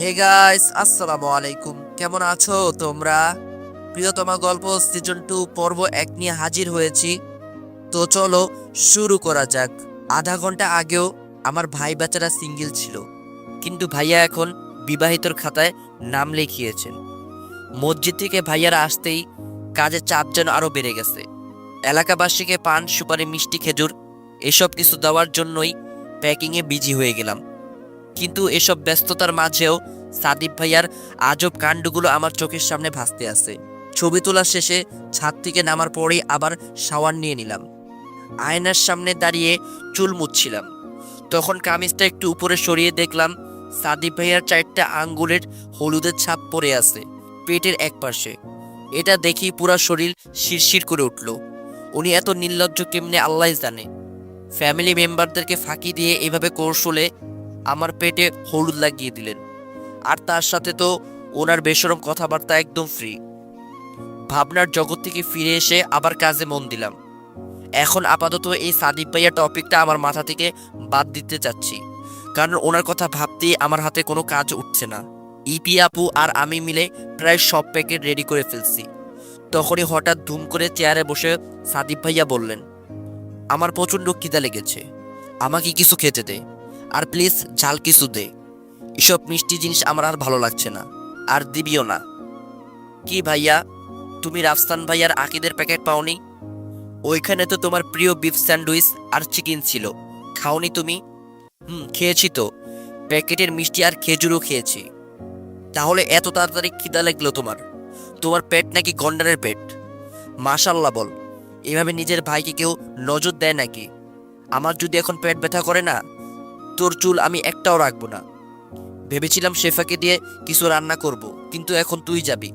Hey guys আসসালামু আলাইকুম কেমন আছো তোমরা? প্রিয়তমা গল্প সিজন টু পর্ব এক নিয়ে হাজির হয়েছি। তো চলো শুরু করা যাক। আধা ঘণ্টা আগেও আমার ভাই বাচ্চারা সিঙ্গেল ছিল। কিন্তু ভাইয়া এখন বিবাহিতর খাতায় নাম লিখিয়েছেন। মসজিদ থেকে ভাইয়ারা আসতেই কাজের চাপ যেন আরও বেড়ে গেছে। এলাকাবাসীকে পান, সুপারি, মিষ্টি, খেজুর এসব কিছু দেওয়ার জন্যই প্যাকিংয়ে বিজি হয়ে গেলাম। কিন্তু এসব ব্যস্ততার মাঝেও সাদিব ভাইয়ার আজব কাণ্ডগুলো আমার চোখের সামনে ভাসতে আছে। ছবি তোলা শেষে ছাদ থেকে নামার পরেই আবার শাওয়ার নিয়ে নিলাম। আয়নার সামনে দাঁড়িয়ে চুল মুছছিলাম। তখন কামিজটা একটু উপরে সরিয়ে দেখলাম সাদিব ভাইয়ার চারটা আঙ্গুলের হলুদের ছাপ পড়ে আছে পেটের এক পাশে এটা দেখি পুরা শরীর শিরশির করে উঠল। উনি এত নির্লজ্জ কেমনে আল্লাহ জানে। ফ্যামিলি মেম্বারদেরকে ফাঁকি দিয়ে এভাবে কৌশলে আমার পেটে হলুদ লাগিয়ে দিলেন। আর তার সাথে তো ওনার বেসরম কথাবার্তা একদম ফ্রি ভাবনার জগৎ থেকে ফিরে এসে আবার কাজে মন দিলাম। এখন আপাতত এই সাদিব ভাইয়া টপিকটা আমার মাথা থেকে বাদ দিতে চাচ্ছি। কারণ ওনার কথা ভাবতেই আমার হাতে কোনো কাজ উঠছে না। ইপি আপু আর আমি মিলে প্রায় সব প্যাকেট রেডি করে ফেলছি। তখনই হঠাৎ ধুম করে চেয়ারে বসে সাদিব ভাইয়া বললেন, আমার প্রচণ্ড খিদা লেগেছে। আমাকে কিছু খেতে দে। আর প্লিজ ঝাল কিছু দে। এসব মিষ্টি জিনিস আমার আর ভালো লাগছে না, আর দিবিও না। কি ভাইয়া, তুমি রাফসান ভাইয়ার আকিদের প্যাকেট পাওনি? ওইখানে তো তোমার প্রিয় বিফ স্যান্ডউইচ আর চিকেন ছিল। খাওনি তুমি? হুম, খেয়েছি তো। প্যাকেটের মিষ্টি আর খেজুরও খেয়েছি। তাহলে এত তাড়াতাড়ি খিদা লাগল তোমার? তোমার পেট নাকি গন্ডারের পেট? মাশাল্লাহ বল, এভাবে নিজের ভাইকে কেউ নজর দেয় নাকি? আমার যদি এখন পেট ব্যথা করে না তোর চুল আমি একটাও রাখব না। ভেবেছিলাম শেফাকে দিয়ে কিছু রান্না করব, কিন্তু এখন তুই যাবি।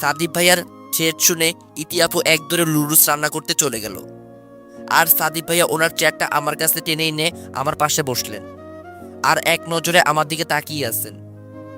সাদিব ভাইয়ার চেট শুনে ইতিহাপু এক দরে লুডুস রান্না করতে চলে গেল। আর সাদিব ভাইয়া ওনার চেয়ারটা আমার কাছে টেনে এনে আমার পাশে বসলেন। আর এক নজরে আমার দিকে তাকিয়ে আছেন।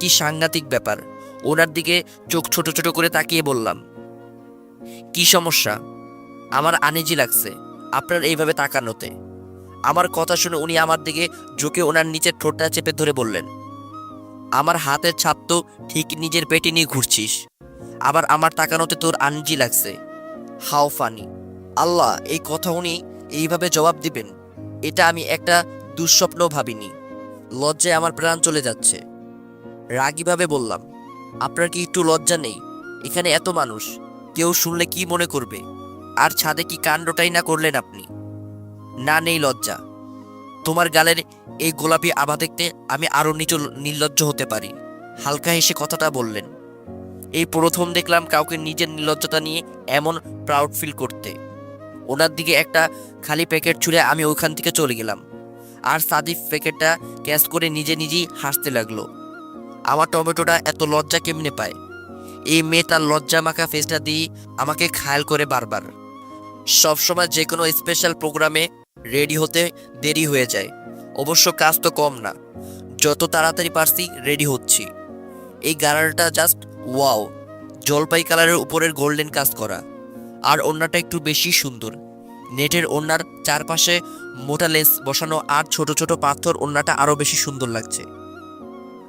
কি সাংঘাতিক ব্যাপার। ওনার দিকে চোখ ছোট ছোট করে তাকিয়ে বললাম, কি সমস্যা? আমার আনিজি লাগছে। আপনার এইভাবে তাকানোতে। আমার কথা শুনে উনি আমার দিকে ঝুঁকে ওনার নিচের ঠোঁটটা চেপে ধরে বললেন, আমার হাতের ছাপ তো ঠিক নিজের পেটে নিয়ে ঘুরছিস। আবার আমার তাকানোতে তোর আনজি লাগছে। হাও ফানি। আল্লাহ, এই কথা উনি এইভাবে জবাব দিবেন, এটা আমি একটা দুঃস্বপ্নও ভাবিনি। লজ্জায় আমার প্রাণ চলে যাচ্ছে। রাগীভাবে বললাম, আপনার কি একটু লজ্জা নেই? এখানে এত মানুষ। কেউ শুনলে কি মনে করবে? আর ছাদে কি কাণ্ডটাই না করলেন আপনি? না নেই লজ্জা। তোমার গালের এই গোলাপি আভা দেখতে আমি আরও নিচু নির্লজ্জ হতে পারি। হালকা হেসে কথাটা বললেন। এই প্রথম দেখলাম কাউকে নিজের নির্লজ্জতা নিয়ে এমন প্রাউড ফিল করতে। ওনার দিকে একটা খালি প্যাকেট ছুঁড়ে আমি ওইখান থেকে চলে গেলাম। আর সাদিফ প্যাকেটটা ক্যাচ করে নিজে নিজেই হাসতে লাগল। আমার টমেটোটা এত লজ্জা কেমনে পায়? এই মেয়ে তার লজ্জা মাখা ফেসটা দিয়ে আমাকে খায়াল করে বারবার। সবসময় যে কোনো স্পেশাল প্রোগ্রামে রেডি হতে দেরি হয়ে যায়। অবশ্য কাজ তো কম না। যত তাড়াতাড়ি পারছি, রেডি হচ্ছি। এই গাড়াটা জাস্ট ওয়াও জলপাই কালারের উপরের গোল্ডেন কাজ করা। আর ওড়নাটা একটু বেশি সুন্দর। নেটের ওড়নার চারপাশে মোটা লেন্স বসানো আর ছোট ছোট পাথর ওড়নাটা আরও বেশি সুন্দর লাগছে।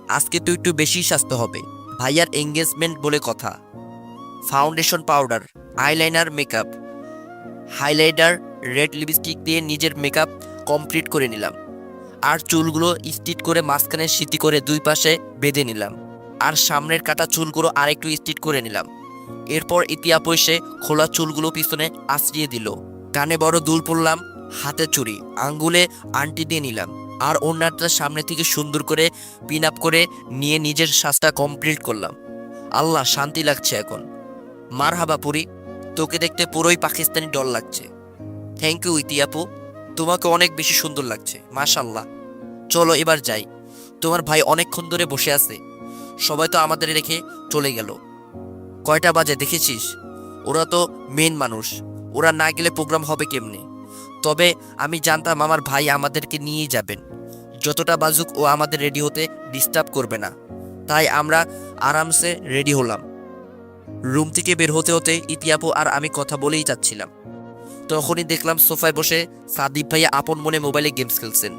আজকে তো একটু বেশি স্বাস্থ্য হবে। ভাইয়ার এঙ্গেজমেন্ট বলে কথা। Foundation powder eyeliner makeup highlighter red lipstick দিয়ে নিজের মেকআপ কমপ্লিট করে নিলাম। আর চুলগুলো স্টিট করে মাঝখানে সিটি করে দুই পাশে বেঁধে নিলাম। আর সামনের কাটা চুলগুলো আরেকটু স্টিট করে নিলাম। এরপর ইতিহাপ এসে খোলা চুলগুলো পিছনে আশ্রিয়ে দিল। কানে বড় দুল পরলাম, হাতে চুড়ি, আঙ্গুলে আংটি দিয়ে নিলাম। আর ওনারটা সামনে থেকে সুন্দর করে পিন আপ করে নিয়ে নিজের সাজটা কমপ্লিট করলাম। আল্লাহ, শান্তি লাগছে এখন। মার হাবা পুরি, তোকে দেখতে পুরোই পাকিস্তানি ডল লাগছে। থ্যাংক ইউ ইতিয়াপু তোমাকে অনেক বেশি সুন্দর লাগছে মাশাল্লাহ চলো এবার যাই। তোমার ভাই অনেকক্ষণ ধরে বসে আছে। সবাই তো আমাদের রেখে চলে গেল। কয়টা বাজে, দেখেছিস? ওরা তো মেন মানুষ। ওরা না গেলে প্রোগ্রাম হবে কেমনে? তবে আমি জানতাম আমার ভাই আমাদেরকে নিয়েই যাবেন। যতটা বাজুক ও আমাদের রেডি হতে ডিস্টার্ব করবে না। তাই আমরা আরামসে রেডি হলাম। রুম থেকে বের হতে হতে ইতিহাপু আর আমি কথা বলেই যাচ্ছিলাম। তখনই দেখলাম সোফায় বসে সাদিব ভাইয়া আপন মনে মোবাইলে গেমস খেলছেন।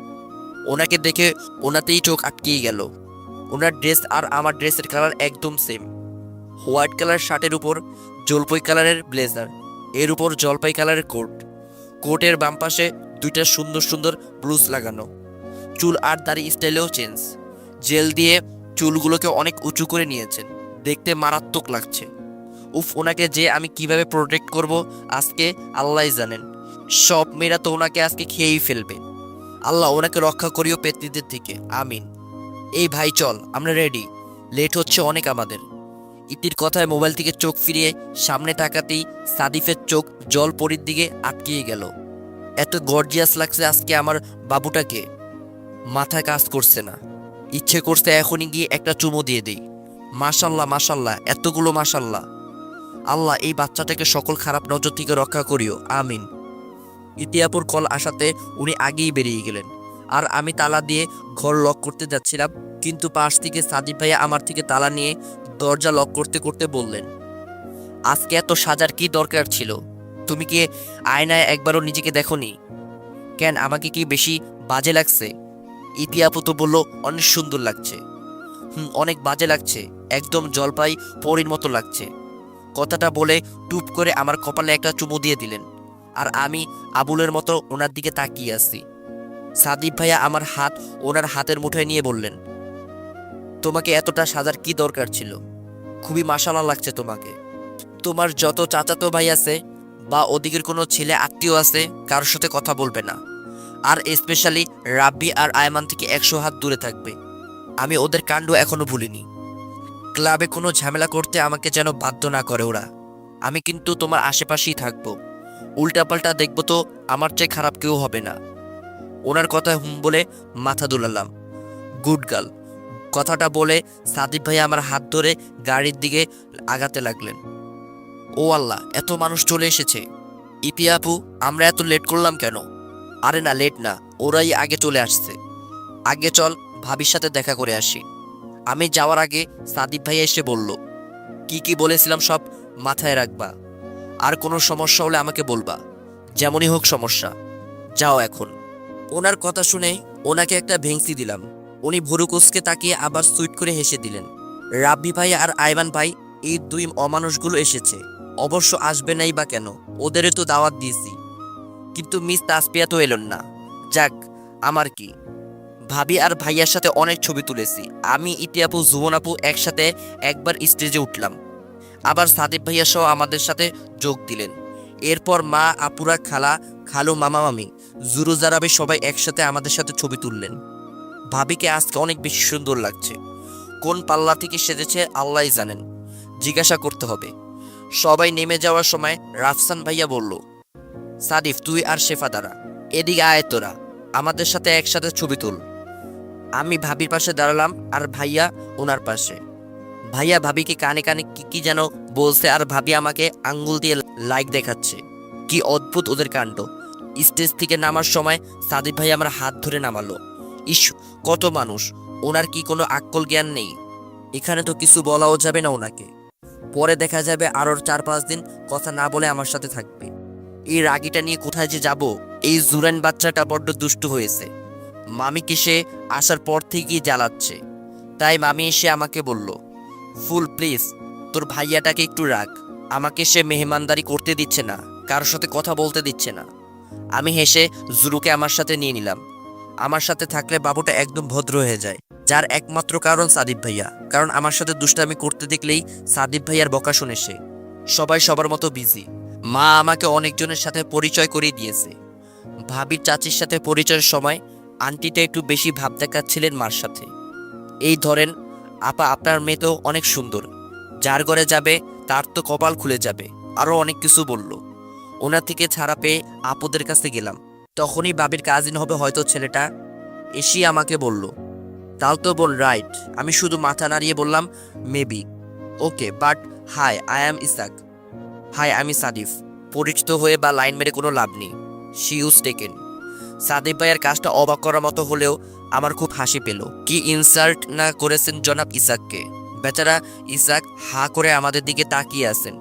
ওনাকে দেখে ওনাতেই চোখ আটকিয়ে গেল। ওনার ড্রেস আর আমার ড্রেসের কালার একদম সেম হোয়াইট কালার শার্টের উপর জলপাই কালারের ব্লেজার, এর উপর জলপাই কালারের কোট। কোটের বাম পাশে দুইটা সুন্দর সুন্দর ব্লুজ লাগানো। চুল আর দাড়ি স্টাইলেও চেঞ্জ জেল দিয়ে চুলগুলোকে অনেক উঁচু করে নিয়েছেন। দেখতে মারাত্মক লাগছে। উফ, ওনাকে যে আমি কীভাবে প্রোটেক্ট করব, আজকে আল্লাহ জানেন। সব মেয়েরা তো ওনাকে আজকে খেয়েই ফেলবে। আল্লাহ ওনাকে রক্ষা করিও পেতনিদের থেকে। আমিন। এই ভাই, চল, আমরা রেডি লেট হচ্ছে অনেক আমাদের। ইতির কথায় মোবাইল থেকে চোখ ফিরিয়ে সামনে তাকাতেই সাদিফের চোখ জল পরির দিকে আটকিয়ে গেল। এত গর্জিয়াস লাগছে আজকে আমার বাবুটাকে। মাথায় কাজ করছে না। ইচ্ছে করছে এখনই গিয়ে একটা চুমো দিয়ে দেই। মাশাল্লাহ মাশাল্লাহ, এতগুলো মাশাল্লাহ। আল্লাহ এই বাচ্চাটাকে সকল খারাপ নজর থেকে রক্ষা করিও। আমিন। ইতিয়াপুর কল আসাতে উনি আগেই বেরিয়ে গেলেন। আর আমি তালা দিয়ে ঘর লক করতে যাচ্ছিলাম, কিন্তু পাশ থেকে সাদিব ভাইয়া আমার থেকে তালা নিয়ে দরজা লক করতে করতে বললেন, আজকে এত সাজার কি দরকার ছিল? তুমি কি আয়নায় একবারও নিজেকে দেখোনি? কেন, আমাকে কি বেশি বাজে লাগছে? ইতিয়াপু তো বলল, অনেক সুন্দর লাগছে। হুম, অনেক বাজে লাগছে। একদম জলপাই পরির মতো লাগছে। কথাটা বলে টুপ করে আমার কপালে একটা চুমু দিয়ে দিলেন। আর আমি আবুলের মতো ওনার দিকে তাকিয়ে আছি। সাদিব ভাইয়া আমার হাত ওনার হাতের মুঠোয় নিয়ে বললেন, তোমাকে এতটা সাজার কি দরকার ছিল? খুবই মাসালা লাগছে তোমাকে। তোমার যত চাচাতো ভাই আছে বা ওদিকের কোনো ছেলে আত্মীয় আছে, কারোর সাথে কথা বলবে না। আর স্পেশালি রাব্বি আর আয়মান থেকে একশো হাত দূরে থাকবে। আমি ওদের কাণ্ড এখনও ভুলিনি। ক্লাবে কোনো ঝামেলা করতে আমাকে যেন বাধ্য না করে ওরা। আমি কিন্তু তোমার আশেপাশেই থাকব। উল্টাপাল্টা দেখব তো আমার চেয়ে খারাপ কেউ হবে না। ওনার কথা হুম বলে মাথা দুলালাম। Good girl. কথাটা বলে সাদিব ভাই আমার হাত ধরে গাড়ির দিকে আগাতে লাগলেন। ও আল্লাহ, এত মানুষ চলে এসেছে। ইপি আপু, আমরা এত লেট করলাম কেন? আরে না, লেট না, ওরাই আগে চলে আসছে। আগে চল, ভাবির সাথে দেখা করে আসি। আমি যাওয়ার আগে সাদিব ভাই এসে বলল, কি কি বলেছিলাম সব মাথায় রাখবা। আর কোনো সমস্যা হলে আমাকে বলবা। যেমনই হোক সমস্যা। যাও এখন। ওনার কথা শুনে ওনাকে একটা ভেংসি দিলাম। উনি ভুরুকুচকে তাকিয়ে আবার সুইট করে হেসে দিলেন, রাব্বি ভাই আর আইমান ভাই, এই দুই অমানুষগুলো এসেছে। অবশ্য আসবে নাই বা কেন? ওদেরও তো দাওয়াত দিয়েছি। কিন্তু মিস তাসপিয়া তো এলেন না। যাক, আমার কি? ভাবি আর ভাইয়ার সাথে অনেক ছবি তুলেছি। আমি ইতিআপু জুবন আপু একসাথে একবার স্টেজে উঠলাম। আবার সাদিব ভাইয়া সহ আমাদের সাথে যোগ দিলেন। এরপর মা, আপুরা, খালা, খালু, মামা, মামি, জুরু জারাবে সবাই একসাথে আমাদের সাথে ছবি তুললেন। ভাবিকে আজকে অনেক বেশি সুন্দর লাগছে। কোন পাল্লা থেকে সেজেছে আল্লাহ জানেন। জিজ্ঞাসা করতে হবে। সবাই নেমে যাওয়ার সময় রাফসান ভাইয়া বলল, সাদিফ, তুই আর শেফা দাঁড়া এদিকে আয় তোরা, আমাদের সাথে একসাথে ছবি তুল। আমি ভাবির পাশে দাঁড়ালাম আর ভাইয়া ওনার পাশে। ভাইয়া ভাবিকে কানে কানে কি কি যেন বলছে আর ভাবি আমাকে আঙ্গুল দিয়ে লাইক দেখাচ্ছে। কি অদ্ভুত ওদের কাণ্ড। স্টেজ থেকে নামার সময় সাদিব ভাই আমার হাত ধরে নামালো। ইস, কত মানুষ। ওনার কি কোনো আক্কল জ্ঞান নেই? এখানে তো কিছু বলাও যাবে না ওনাকে। পরে দেখা যাবে আরও চার পাঁচ দিন কথা না বলে আমার সাথে থাকবে। এই রাগিটা নিয়ে কোথায় যে যাব? এই জুরান বাচ্চাটা বড্ড দুষ্টু হয়েছে। মামিকে সে আসার পর থেকেই জ্বালাচ্ছে। তাই মামি এসে আমাকে বলল, ফুল, প্লিজ, তোর ভাইয়াটাকে একটু রাখ। আমাকে সে মেহমানদারি করতে দিচ্ছে না, কারোর সাথে কথা বলতে দিচ্ছে না। আমি হেসে জুরুকে আমার সাথে নিয়ে নিলাম। আমার সাথে থাকলে বাবুটা একদম ভদ্র হয়ে যায়, যার একমাত্র কারণ সাদিব ভাইয়া। কারণ আমার সাথে দুষ্টামি করতে দেখলেই সাদিব ভাইয়ার বকা শুনে সে। সবাই সবার মতো বিজি মা আমাকে অনেকজনের সাথে পরিচয় করিয়ে দিয়েছে। ভাবির চাচির সাথে পরিচয়ের সময় আন্টিটা একটু বেশি ভাব দেখাচ্ছিলেন মার সাথে। এই ধরেন, আপা আপনার মেয়ে তো অনেক সুন্দর। যার ঘরে যাবে, তার তো কপাল খুলে যাবে। আরও অনেক কিছু বলল। ওনার থেকে ছাড়া পেয়ে আপুদের কাছে গেলাম। তখনই বাবির কাজিন হবে হয়তো ছেলেটা এসেই আমাকে বলল, তাও তো বল রাইট আমি শুধু মাথা নাড়িয়ে বললাম maybe okay but hi I am Isak hi আমি সাদিফ। পরিচিত হয়ে বা লাইন মেরে কোনো লাভ নেই। শি ইউজ টেকেন সাদিফ ভাইয়ের কাজটা অবাক করার মতো হলেও আমার খুব হাসি পেল। কি ইনসাল্ট না করেছেন জনাব ইসাককে? বেচারা ইসাক হা করে আমাদের দিকে তাকিয়ে আছেন।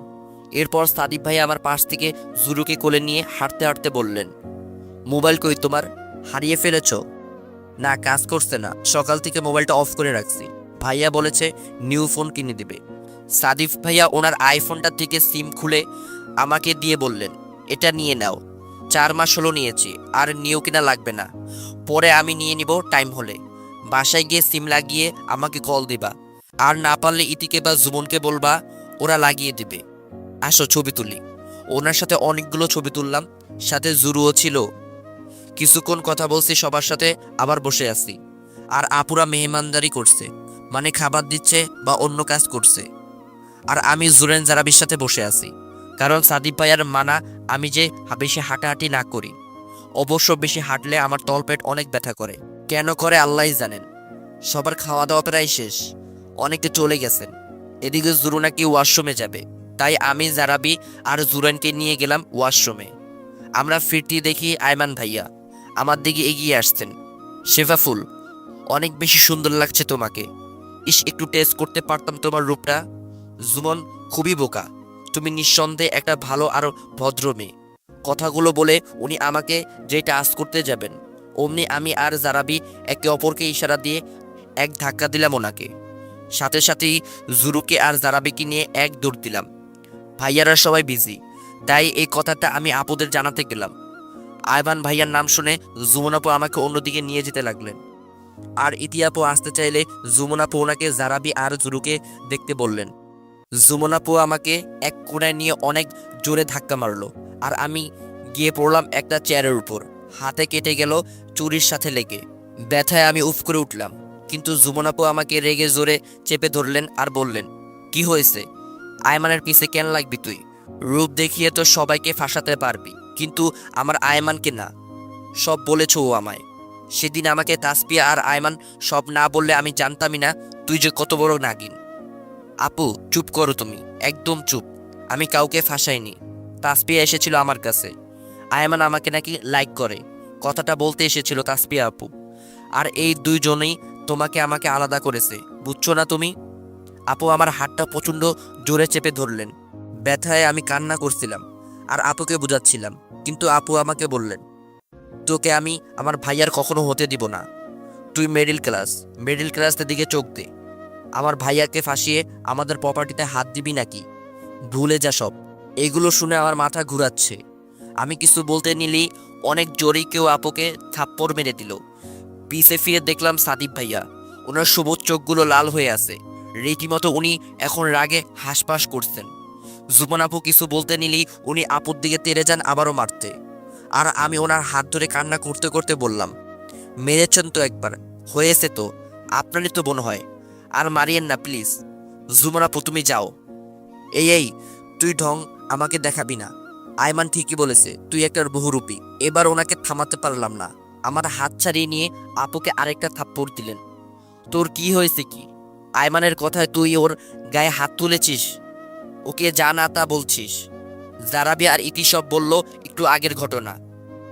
এরপর সাদিফ ভাই আমার পাশ থেকে জুরুকে কোলে নিয়ে হাঁটতে হাঁটতে বললেন, মোবাইল কই তোমার? হারিয়ে ফেলেছ? না, কাজ করছে না। সকাল থেকে মোবাইলটা অফ করে রাখছি। ভাইয়া বলেছে, নিউ ফোন কিনে দেবে। সাদিফ ভাইয়া ওনার আইফোনটা থেকে সিম খুলে আমাকে দিয়ে বললেন, এটা নিয়ে নাও। চার মাস হলো নিয়েছি, আর নিউ কিনা লাগবে না। পরে আমি নিয়ে নিব টাইম হলে। বাসায় গিয়ে সিম লাগিয়ে আমাকে কল দিবা। আর না পারলে ইতিকে বা জুমনকে বলবা, ওরা লাগিয়ে দিবে। আসো ছবি তুলি। ওনার সাথে অনেকগুলো ছবি তুললাম, সাথে জুরুও ছিল। কিছুক্ষণ কথা বলছি সবার সাথে, আবার বসে আছি। আর আপুরা মেহমানদারি করছে মানে খাবার দিচ্ছে বা অন্য কাজ করছে। আর আমি জুরেন জারাবির সাথে বসে আছি। কারণ সাদিপ ভাইয়ার মানা আমি যে বেশি হাঁটাহাঁটি না করি। অবশ্য বেশি হাঁটলে আমার তলপেট অনেক ব্যথা করে। কেন করে আল্লাহই জানেন। সবার খাওয়া দাওয়া প্রায় শেষ। অনেকে চলে গেছেন। এদিকে জুরু নাকি ওয়াশরুমে যাবে। তাই আমি, জারাবি আর জুরেনকে নিয়ে গেলাম ওয়াশরুমে। আমরা ফিরতি দেখি আয়মান ভাইয়া। আমার দিকে এগিয়ে আসছেন। শেফা ফুল, অনেক বেশি সুন্দর লাগছে তোমাকে। ইস, একটু টেস্ট করতে পারতাম তোমার রূপটা। জুমন, খুবই বোকা। তুমি নিঃসন্দেহে একটা ভালো আর ভদ্র মেয়ে। কথাগুলো বলে উনি আমাকে যেটা আজ করতে যাবেন। অমনি আমি আর জারাবি একে অপরকে ইশারা দিয়ে এক ধাক্কা দিলাম ওনাকে। সাথে সাথেই জুরুকে আর জারাবিকে নিয়ে এক দৌড় দিলাম। ভাইয়ারা সবাই বিজি তাই এই কথাটা আমি আপুদের জানাতে গেলাম। আয়বান ভাইয়ার নাম শুনে জুমনাপু আমাকে অন্যদিকে নিয়ে যেতে লাগলেন। আর ইতিয়াপু আসতে চাইলে জুমনাপু ওনাকে জারাবি আর জুরুকে দেখতে বললেন। জুমনাপু আমাকে এক কোণায় নিয়ে অনেক জোরে ধাক্কা মারলো। আর আমি গিয়ে পড়লাম একটা চেয়ারের উপর। হাতে কেটে গেল চুরির সাথে লেগে। ব্যথায় আমি উফ করে উঠলাম। কিন্তু জুমনাপু আমাকে রেগে জোরে চেপে ধরলেন আর বললেন, কি হয়েছে? আয়মানের পিছে কেন লাগবি তুই? রূপ দেখিয়ে তো সবাইকে ফাঁসাতে পারবি। কিন্তু আমার আয়মানকে না। সব বলেছ ও আমায়। সেদিন আমাকে তাসপিয়া আর আয়মান সব না বললে আমি জানতামই না তুই যে কত বড় নাগিন। আপু, চুপ করো তুমি। একদম চুপ। আমি কাউকে ফাঁসাইনি। তাসপিয়া এসেছিল আমার কাছে। আয়মান আমাকে নাকি লাইক করে। কথাটা বলতে এসেছিল তাসপিয়া আপু। আর এই দুইজনেই তোমাকে আমাকে আলাদা করেছে। বুঝছ না তুমি? আপু, আমার হাতটা প্রচণ্ড জোরে চেপে ধরলেন। ব্যথায় আমি কান্না করছিলাম। আর আপুকে বুঝাচ্ছিলাম। কিন্তু আপু আমাকে বললেন, তোকে আমি আমার ভাইয়ার কখনো হতে দিব না। তুই মিডিল ক্লাস মিডিল ক্লাসের দিকে চোখ দে। আমার ভাইয়াকে ফাঁসিয়ে আমাদের প্রপার্টিতে হাত দিবি নাকি? ভুলে যা সব। এগুলো শুনে আমার মাথা ঘুরাচ্ছে। আমি কিছু বলতে নিলেই অনেক জোরেই কেউ আপুকে থাপ্পড় মেরে দিল। পিছে ফিরে দেখলাম সাদিব ভাইয়া। ওনার সবুজ চোখগুলো লাল হয়ে আছে। রীতিমতো উনি এখন রাগে হাসপাস করছেন। জুমন আপু কিছু বলতে নিলেই উনি আপুর দিকে তেড়ে যান আবারও মারতে। আর আমি ওনার হাত ধরে কান্না করতে করতে বললাম, মেরেছেন তো একবার, হয়েছে তো। আপনারই তো বোন হয়। আর মারিয়েন না, প্লিজ। আপু তুমি যাও। এই এই, তুই ঢং আমাকে দেখাবি না। আয়মান ঠিকই বলেছে, তুই একটা বহুরূপী। এবার ওনাকে থামাতে পারলাম না। আমার হাত ছাড়িয়ে নিয়ে আপুকে আরেকটা থাপ্পড় দিলেন। তোর কি হয়েছে কি? আয়মানের কথায় তুই ওর গায়ে হাত তুলেছিস? ওকে যা না তা বলছিস। জারাবি আর ইতি সব বলল একটু আগের ঘটনা।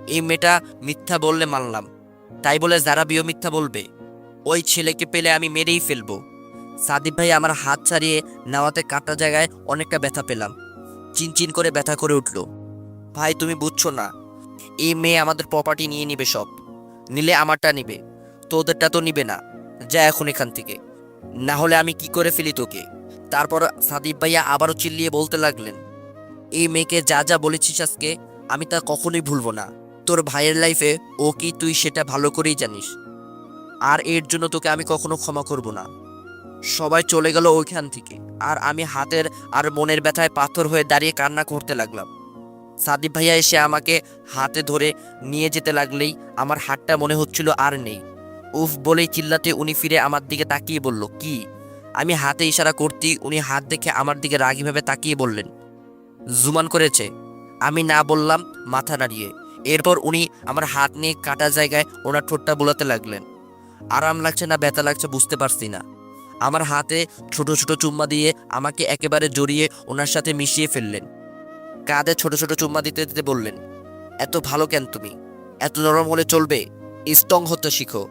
এই মেয়েটা মিথ্যা বললে মানলাম। তাই বলে জারাবিও মিথ্যা বলবে। ওই ছেলেকে পেলে আমি মেরেই ফেলব। সাদিব ভাই আমার হাত ছাড়িয়ে নেওয়াতে কাটা জায়গায় অনেকটা ব্যথা পেলাম। চিনচিন করে ব্যথা করে উঠল। ভাই, তুমি বুঝছ না, এই মেয়ে আমাদের প্রপার্টি নিয়ে নিবে সব। নিলে আমারটা নিবে, তোদেরটা তো নিবে না। যা এখন এখান থেকে। না হলে আমি কি করে ফেলি তোকে? তারপর সাদিব ভাইয়া আবারও চিল্লিয়ে বলতে লাগলেন, এই মেয়েকে যা যা বলেছিস আজকে, আমি তা কখনোই ভুলবো না। তোর ভাইয়ের লাইফে ও কি তুই সেটা ভালো করেই জানিস। আর এর জন্য তোকে আমি কখনো ক্ষমা করব না। সবাই চলে গেল ওইখান থেকে, আর আমি হাতের আর মনের ব্যথায় পাথর হয়ে দাঁড়িয়ে কান্না করতে লাগলাম। সাদিব ভাইয়া এসে আমাকে হাতে ধরে নিয়ে যেতে লাগলেই আমার হাতটা মনে হচ্ছিল আর নেই। উফ বলেই চিল্লাতে উনি ফিরে আমার দিকে তাকিয়ে বলল, কি? আমি হাতে ইশারা করতেই উনি হাত দেখে আমার দিকে রাগীভাবে তাকিয়ে বললেন, জুমান করেছে। আমি না বললাম, মাথা নাড়িয়ে। এরপর উনি আমার হাত নিয়ে কাটা জায়গায় ওনার ঠোঁটটা বোলাতে লাগলেন। আরাম লাগছে না, ব্যথা লাগছে, বুঝতে পারছি না। আমার হাতে ছোট ছোট চুম্মা দিয়ে আমাকে একেবারে জড়িয়ে ওনার সাথে মিশিয়ে ফেললেন। কাঁধে ছোট ছোট চুম্মা দিতে দিতে বললেন, এত ভালো কেন তুমি? এত নরম হলে চলবে? স্ট্রং হতে শিখো।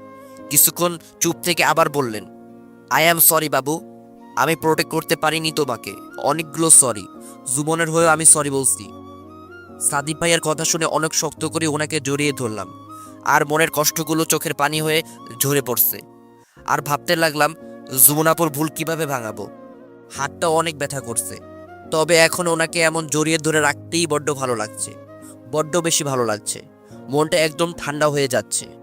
কিছুক্ষণ চুপ থেকে আবার বললেন, আই অ্যাম সরি বাবু, আমি প্রোটেক্ট করতে পারিনি তোমাকে। অনেকগুলো সরি। জুবনের হয়েও আমি সরি বলছি। সাদিপ ভাইয়ের কথা শুনে অনেক শক্ত করে ওনাকে জড়িয়ে ধরলাম। আর মনের কষ্টগুলো চোখের পানি হয়ে ঝরে পড়ছে। আর ভাবতে লাগলাম জুমনাপুর ভুল কীভাবে ভাঙাবো? হাতটা অনেক ব্যথা করছে। তবে এখন ওনাকে এমন জড়িয়ে ধরে রাখতেই বড্ড ভালো লাগছে। বড্ড বেশি ভালো লাগছে। মনটা একদম ঠান্ডা হয়ে যাচ্ছে।